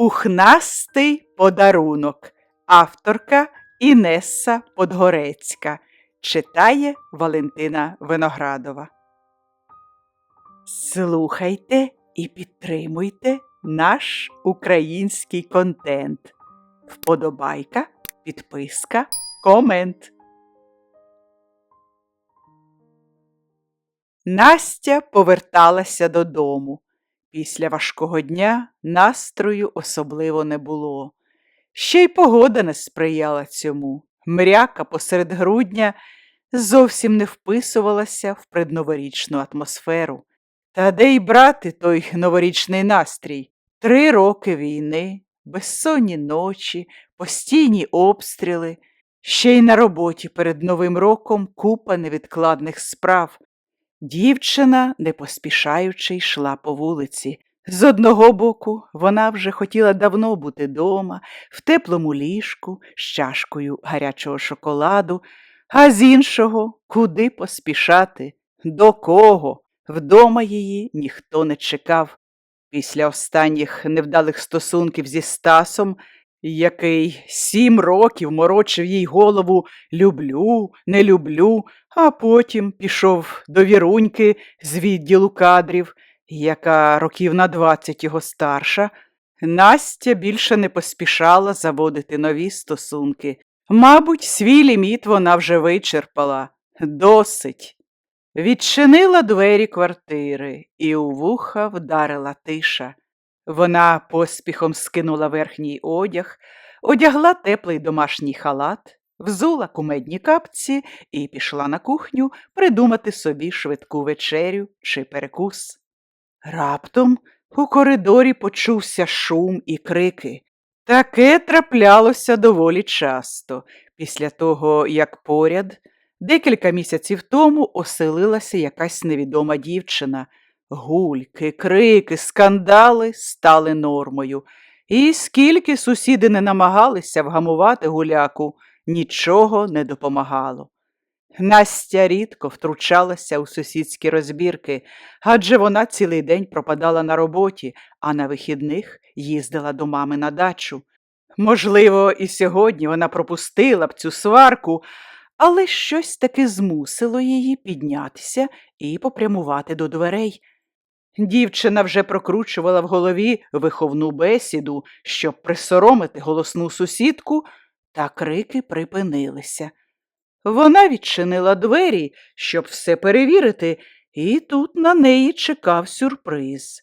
Пухнастий подарунок. Авторка Інеса Подгорецька. Читає Валентина Виноградова. Слухайте і підтримуйте наш український контент. Вподобайка, підписка, комент. Настя поверталася додому. Після важкого дня настрою особливо не було. Ще й погода не сприяла цьому. Мряка посеред грудня зовсім не вписувалася в предноворічну атмосферу. Та де й брати той новорічний настрій? Три роки війни, безсонні ночі, постійні обстріли, ще й на роботі перед Новим роком купа невідкладних справ. Дівчина, не поспішаючи, йшла по вулиці. З одного боку, вона вже хотіла давно бути дома, в теплому ліжку, з чашкою гарячого шоколаду, а з іншого, куди поспішати, до кого? Вдома її ніхто не чекав. Після останніх невдалих стосунків зі Стасом, який сім років морочив їй голову люблю, не люблю, а потім пішов до віруньки з відділу кадрів, яка років на двадцять його старша, Настя більше не поспішала заводити нові стосунки. Мабуть, свій ліміт вона вже вичерпала. Досить. Відчинила двері квартири, і у вуха вдарила тиша. Вона поспіхом скинула верхній одяг, одягла теплий домашній халат, взула кумедні капці і пішла на кухню придумати собі швидку вечерю чи перекус. Раптом у коридорі почувся шум і крики. Таке траплялося доволі часто, після того, як поряд декілька місяців тому оселилася якась невідома дівчина. Гульки, крики, скандали стали нормою. І скільки сусіди не намагалися вгамувати гуляку, нічого не допомагало. Настя рідко втручалася у сусідські розбірки, адже вона цілий день пропадала на роботі, а на вихідних їздила до мами на дачу. Можливо, і сьогодні вона пропустила б цю сварку, але щось таки змусило її піднятися і попрямувати до дверей. Дівчина вже прокручувала в голові виховну бесіду, щоб присоромити голосну сусідку, та крики припинилися. Вона відчинила двері, щоб все перевірити, і тут на неї чекав сюрприз.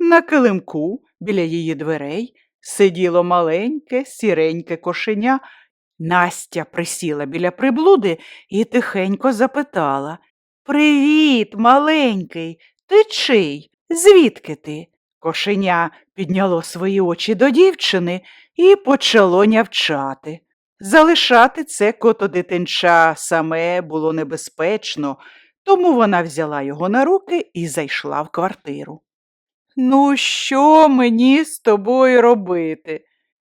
На килимку біля її дверей сиділо маленьке, сіреньке кошеня. Настя присіла біля приблуди і тихенько запитала Привіт, маленький, ти чий? Звідки ти? Кошеня підняло свої очі до дівчини і почало нявчати. Залишати це кото дитинча саме було небезпечно, тому вона взяла його на руки і зайшла в квартиру. Ну, що мені з тобою робити?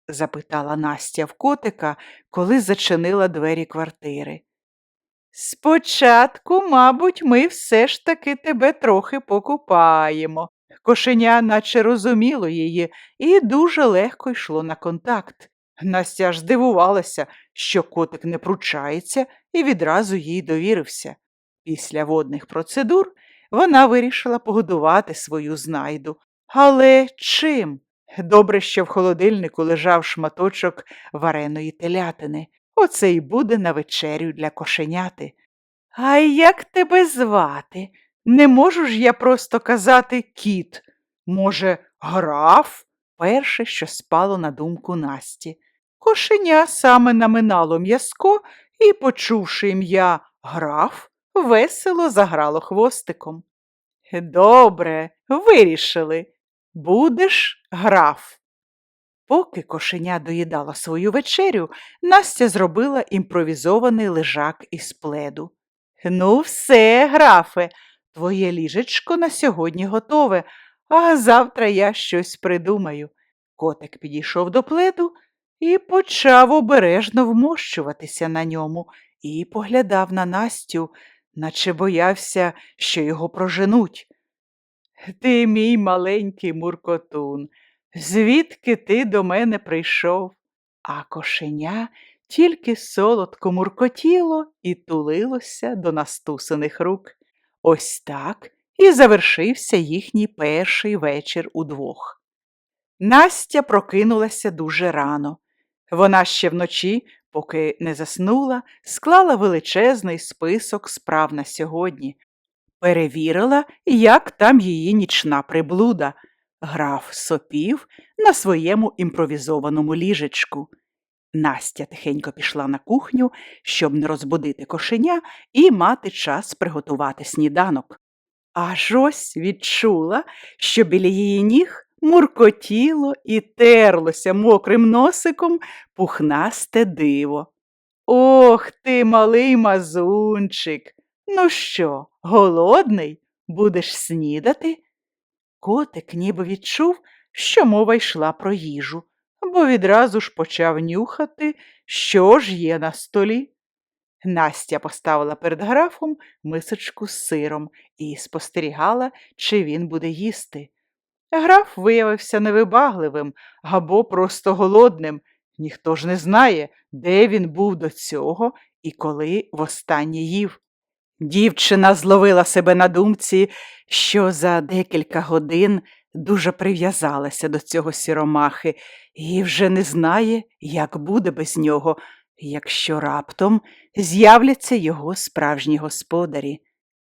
запитала Настя в котика, коли зачинила двері квартири. Спочатку, мабуть, ми все ж таки тебе трохи покупаємо. Кошеня наче розуміло її і дуже легко йшло на контакт. Настя ж здивувалася, що котик не пручається, і відразу їй довірився. Після водних процедур вона вирішила погодувати свою знайду. Але чим? Добре, що в холодильнику лежав шматочок вареної телятини. Оце й буде на вечерю для кошеняти. А як тебе звати? Не можу ж я просто казати кіт. Може, граф? Перше, що спало на думку Насті. Кошеня саме наминало м'язко і, почувши ім'я граф, весело заграло хвостиком. Добре, вирішили. Будеш граф. Поки кошеня доїдала свою вечерю, Настя зробила імпровізований лежак із пледу. Ну, все, графе, твоє ліжечко на сьогодні готове, а завтра я щось придумаю. Котик підійшов до пледу і почав обережно вмощуватися на ньому і поглядав на Настю, наче боявся, що його проженуть. Ти мій маленький муркотун, звідки ти до мене прийшов? А кошеня тільки солодко муркотіло і тулилося до настусаних рук. Ось так і завершився їхній перший вечір удвох. Настя прокинулася дуже рано. Вона ще вночі, поки не заснула, склала величезний список справ на сьогодні, перевірила, як там її нічна приблуда. Граф сопів на своєму імпровізованому ліжечку. Настя тихенько пішла на кухню, щоб не розбудити кошеня і мати час приготувати сніданок. Аж ось відчула, що біля її ніг муркотіло і терлося мокрим носиком пухнасте диво. Ох ти, малий мазунчик! Ну що, голодний? Будеш снідати? Котик ніби відчув, що мова йшла про їжу, бо відразу ж почав нюхати, що ж є на столі. Настя поставила перед графом мисочку з сиром і спостерігала, чи він буде їсти. Граф виявився невибагливим або просто голодним. Ніхто ж не знає, де він був до цього і коли востаннє їв. Дівчина зловила себе на думці, що за декілька годин дуже прив'язалася до цього сіромахи і вже не знає, як буде без нього, якщо раптом з'являться його справжні господарі.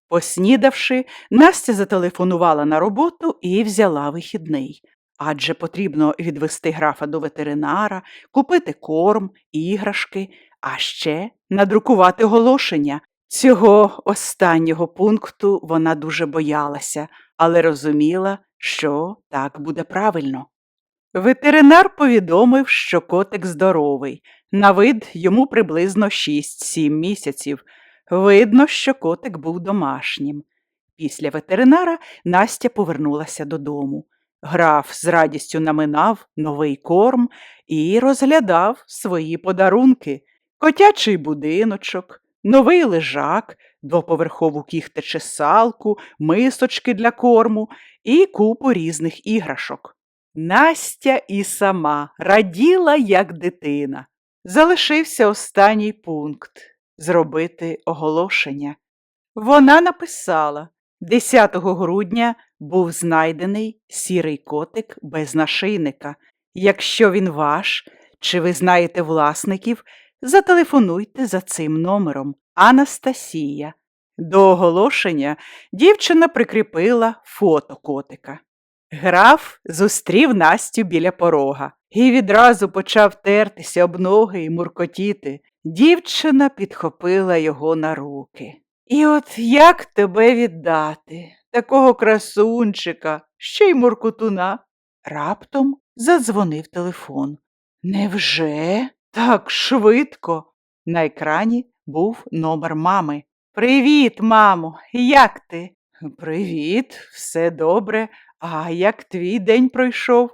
Поснідавши, Настя зателефонувала на роботу і взяла вихідний. Адже потрібно відвести графа до ветеринара, купити корм, іграшки, а ще надрукувати оголошення. Цього останнього пункту вона дуже боялася, але розуміла, що так буде правильно. Ветеринар повідомив, що котик здоровий, на вид йому приблизно 6-7 місяців. Видно, що котик був домашнім. Після ветеринара Настя повернулася додому. Граф з радістю наминав новий корм і розглядав свої подарунки, котячий будиночок, новий лежак, двоповерхову кіхтечесалку, мисочки для корму і купу різних іграшок. Настя і сама раділа, як дитина. Залишився останній пункт зробити оголошення. Вона написала 10 грудня був знайдений сірий котик без нашийника. Якщо він ваш, чи ви знаєте власників, зателефонуйте за цим номером Анастасія. До оголошення дівчина прикріпила фото котика. Граф зустрів Настю біля порога і відразу почав тертися об ноги і муркотіти. Дівчина підхопила його на руки. І от як тебе віддати, такого красунчика, ще й муркотуна? Раптом задзвонив телефон. Невже? Так швидко? На екрані був номер мами. Привіт, мамо, як ти? Привіт, все добре. А як твій день пройшов?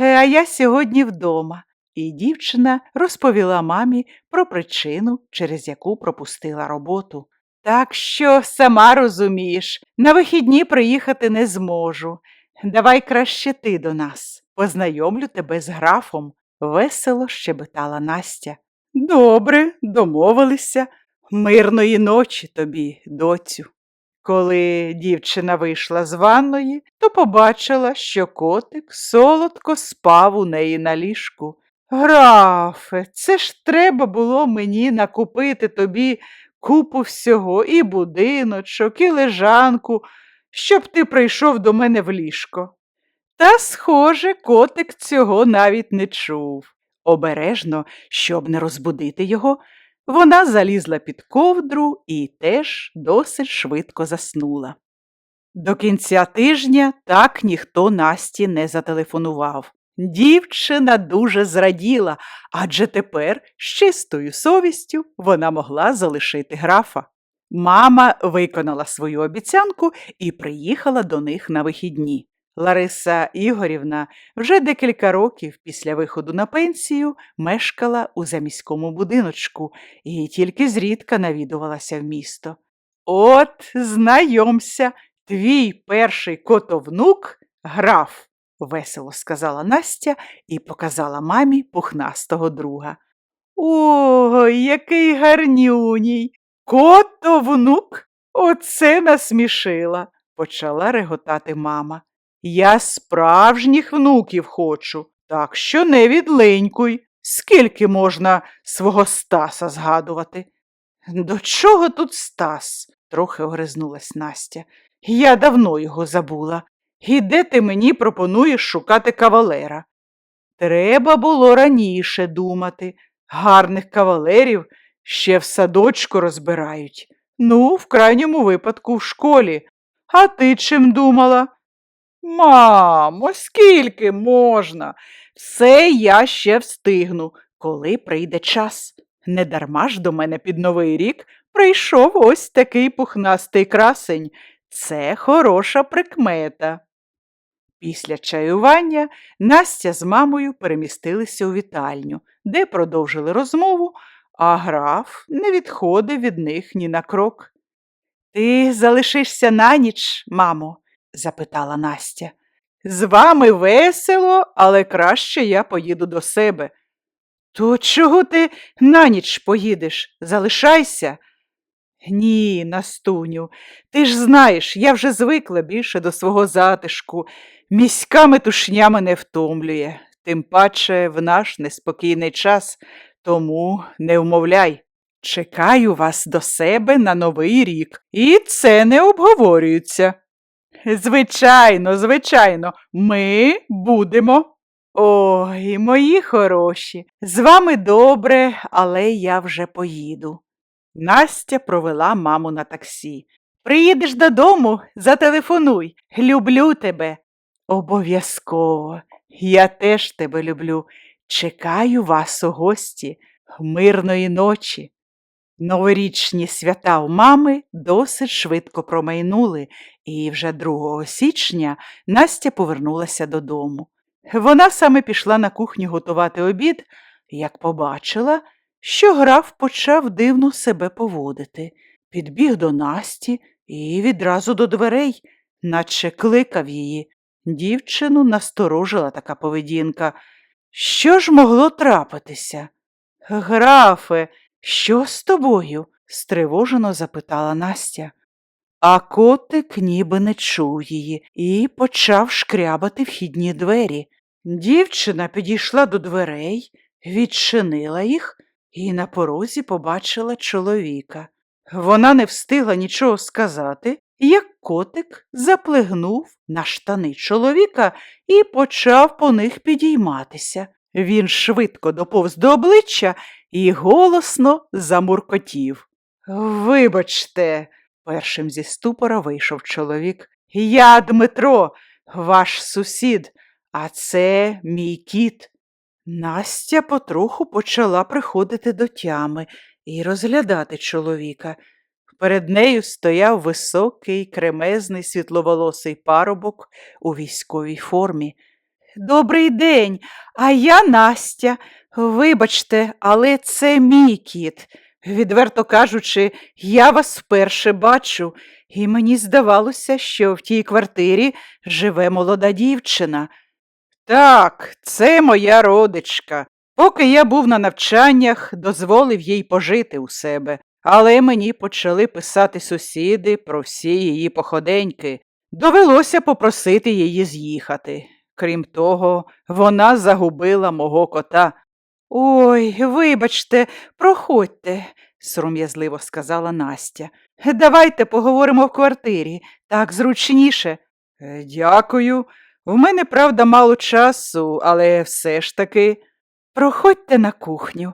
«Е, А я сьогодні вдома. І дівчина розповіла мамі про причину, через яку пропустила роботу. Так що, сама розумієш, на вихідні приїхати не зможу. Давай краще ти до нас. Познайомлю тебе з графом, весело щебетала Настя. Добре, домовилися. Мирної ночі тобі, доцю. Коли дівчина вийшла з ванної, то побачила, що котик солодко спав у неї на ліжку. Графе, це ж треба було мені накупити тобі купу всього, і будиночок, і лежанку, щоб ти прийшов до мене в ліжко. Та, схоже, котик цього навіть не чув. Обережно, щоб не розбудити його, вона залізла під ковдру і теж досить швидко заснула. До кінця тижня так ніхто Насті не зателефонував. Дівчина дуже зраділа, адже тепер з чистою совістю вона могла залишити графа. Мама виконала свою обіцянку і приїхала до них на вихідні. Лариса Ігорівна вже декілька років після виходу на пенсію мешкала у заміському будиночку і тільки зрідка навідувалася в місто. От, знайомся, твій перший котовнук граф. весело сказала Настя і показала мамі пухнастого друга. Ой, який гарнюній! Кото внук? Оце насмішила, почала реготати мама. Я справжніх внуків хочу, так що не відлинькуй. Скільки можна свого Стаса згадувати? До чого тут Стас? трохи огризнулась Настя. Я давно його забула. І де ти мені пропонуєш шукати кавалера? Треба було раніше думати. Гарних кавалерів ще в садочку розбирають. Ну, в крайньому випадку в школі. А ти чим думала? Мамо, скільки можна? Все я ще встигну, коли прийде час. Недарма ж до мене під Новий рік прийшов ось такий пухнастий красень. Це хороша прикмета. Після чаювання Настя з мамою перемістилися у вітальню, де продовжили розмову, а граф не відходив від них ні на крок. Ти залишишся на ніч, мамо? Запитала Настя. З вами весело, але краще я поїду до себе. То чого ти на ніч поїдеш? Залишайся. Ні, Настуню, ти ж знаєш, я вже звикла більше до свого затишку. Міська метушня мене втомлює, тим паче в наш неспокійний час, тому не вмовляй. Чекаю вас до себе на новий рік, і це не обговорюється. Звичайно, звичайно, ми будемо. Ой, мої хороші, з вами добре, але я вже поїду. Настя провела маму на таксі. Приїдеш додому, зателефонуй. Люблю тебе. Обов'язково. Я теж тебе люблю. Чекаю вас у гості. Мирної ночі. Новорічні свята у мами досить швидко промайнули, і вже 2 січня Настя повернулася додому. Вона саме пішла на кухню готувати обід, як побачила, що граф почав дивно себе поводити. Підбіг до Насті і відразу до дверей, наче кликав її. Дівчину насторожила така поведінка. Що ж могло трапитися? Графе, що з тобою? стривожено запитала Настя. А котик ніби не чув її і почав шкрябати вхідні двері. Дівчина підійшла до дверей, відчинила їх і на порозі побачила чоловіка. Вона не встигла нічого сказати, як котик заплигнув на штани чоловіка і почав по них підійматися. Він швидко доповз до обличчя і голосно замуркотів. Вибачте, першим зі ступора вийшов чоловік. Я Дмитро, ваш сусід, а це мій кіт. Настя потроху почала приходити до тями і розглядати чоловіка. Перед нею стояв високий, кремезний світловолосий парубок у військовій формі. Добрий день, а я Настя. Вибачте, але це мій кіт. Відверто кажучи, я вас вперше бачу, і мені здавалося, що в тій квартирі живе молода дівчина. Так, це моя родичка. Поки я був на навчаннях, дозволив їй пожити у себе, але мені почали писати сусіди про всі її походеньки. Довелося попросити її з'їхати. Крім того, вона загубила мого кота. Ой, вибачте, проходьте, сором'язливо сказала Настя. Давайте поговоримо в квартирі, так зручніше. «Е, Дякую. В мене, правда, мало часу, але все ж таки. Проходьте на кухню.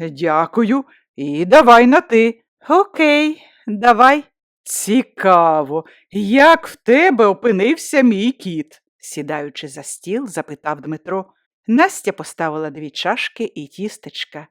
«Е, Дякую. І давай на ти. Окей, давай. Цікаво, як в тебе опинився мій кіт? сідаючи за стіл, запитав Дмитро. Настя поставила дві чашки і тістечка.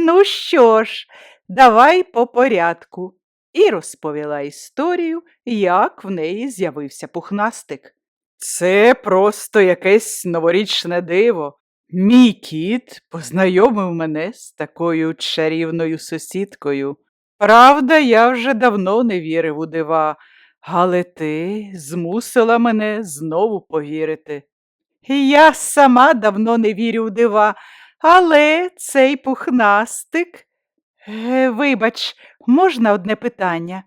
Ну що ж, давай по порядку. І розповіла історію, як в неї з'явився пухнастик. Це просто якесь новорічне диво. Мій кіт познайомив мене з такою чарівною сусідкою. Правда, я вже давно не вірив у дива, але ти змусила мене знову повірити. Я сама давно не вірю в дива, але цей пухнастик. Е, Вибач, можна одне питання?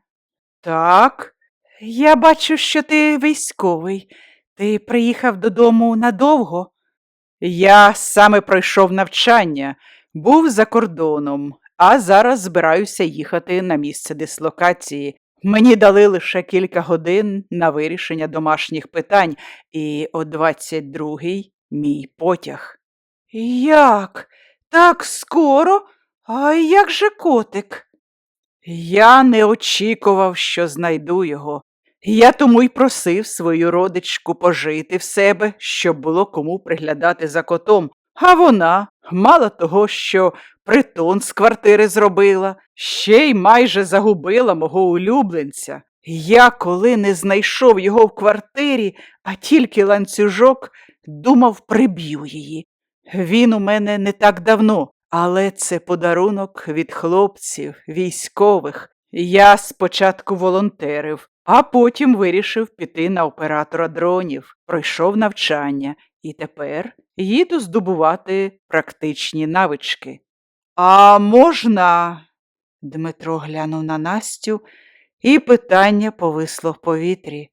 Так, я бачу, що ти військовий. Ти приїхав додому надовго? Я саме пройшов навчання, був за кордоном, а зараз збираюся їхати на місце дислокації. Мені дали лише кілька годин на вирішення домашніх питань, і о 22-й мій потяг. Як? Так скоро? А як же котик? Я не очікував, що знайду його. Я тому й просив свою родичку пожити в себе, щоб було кому приглядати за котом. А вона, мало того, що притон з квартири зробила, ще й майже загубила мого улюбленця. Я, коли не знайшов його в квартирі, а тільки ланцюжок, думав, приб'ю її. Він у мене не так давно, але це подарунок від хлопців, військових. Я спочатку волонтерив, а потім вирішив піти на оператора дронів, пройшов навчання і тепер їду здобувати практичні навички. А можна? Дмитро глянув на Настю, і питання повисло в повітрі.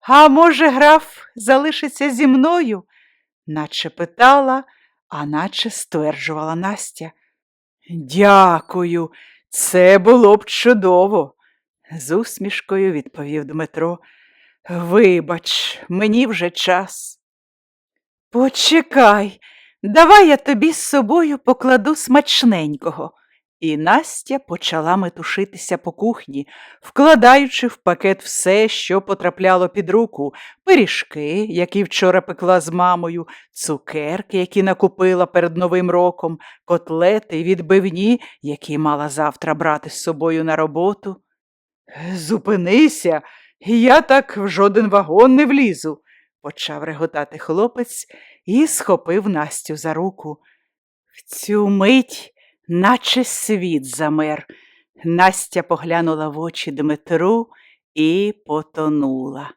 А може, граф залишиться зі мною? наче питала, а наче стверджувала Настя. Дякую, це було б чудово, з усмішкою відповів Дмитро. Вибач, мені вже час. Почекай, давай я тобі з собою покладу смачненького. І Настя почала метушитися по кухні, вкладаючи в пакет все, що потрапляло під руку, пиріжки, які вчора пекла з мамою, цукерки, які накупила перед Новим роком, котлети відбивні, які мала завтра брати з собою на роботу. Зупинися, я так в жоден вагон не влізу, почав реготати хлопець і схопив Настю за руку. В цю мить наче світ замер. Настя поглянула в очі Дмитру і потонула.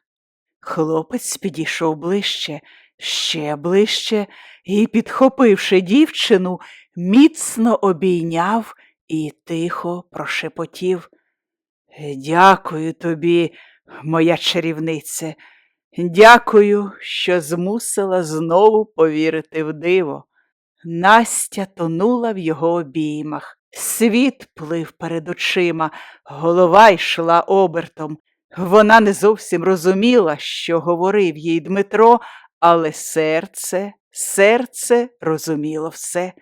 Хлопець підійшов ближче, ще ближче і, підхопивши дівчину, міцно обійняв і тихо прошепотів. Дякую тобі, моя чарівнице, дякую, що змусила знову повірити в диво. Настя тонула в його обіймах. Світ плив перед очима, голова йшла обертом. Вона не зовсім розуміла, що говорив їй Дмитро, але серце, серце розуміло все.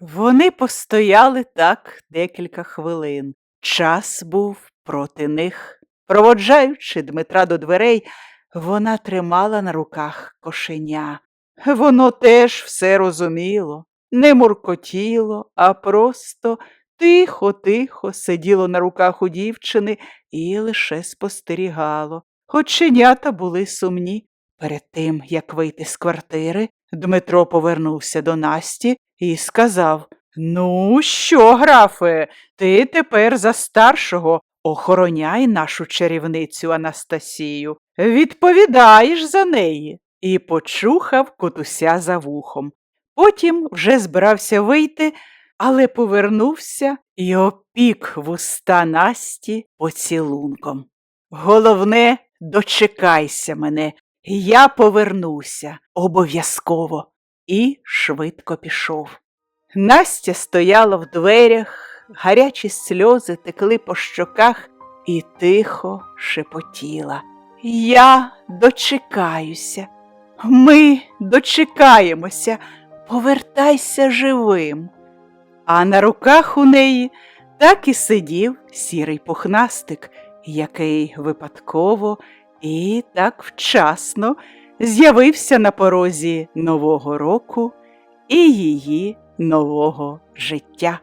Вони постояли так декілька хвилин. Час був проти них. Проводжаючи Дмитра до дверей, вона тримала на руках кошеня. Воно теж все розуміло, не муркотіло, а просто тихо-тихо сиділо на руках у дівчини і лише спостерігало. Оченята були сумні. Перед тим, як вийти з квартири, Дмитро повернувся до Насті і сказав Ну, що, графе, ти тепер за старшого охороняй нашу чарівницю Анастасію, відповідаєш за неї і почухав котуся за вухом. Потім вже збирався вийти, але повернувся і опік вуста Насті поцілунком. Головне, дочекайся мене, я повернуся обов'язково і швидко пішов. Настя стояла в дверях, гарячі сльози текли по щоках і тихо шепотіла. Я дочекаюся. Ми дочекаємося, повертайся живим. А на руках у неї так і сидів сірий пухнастик, який випадково і так вчасно з'явився на порозі Нового року і її нового життя.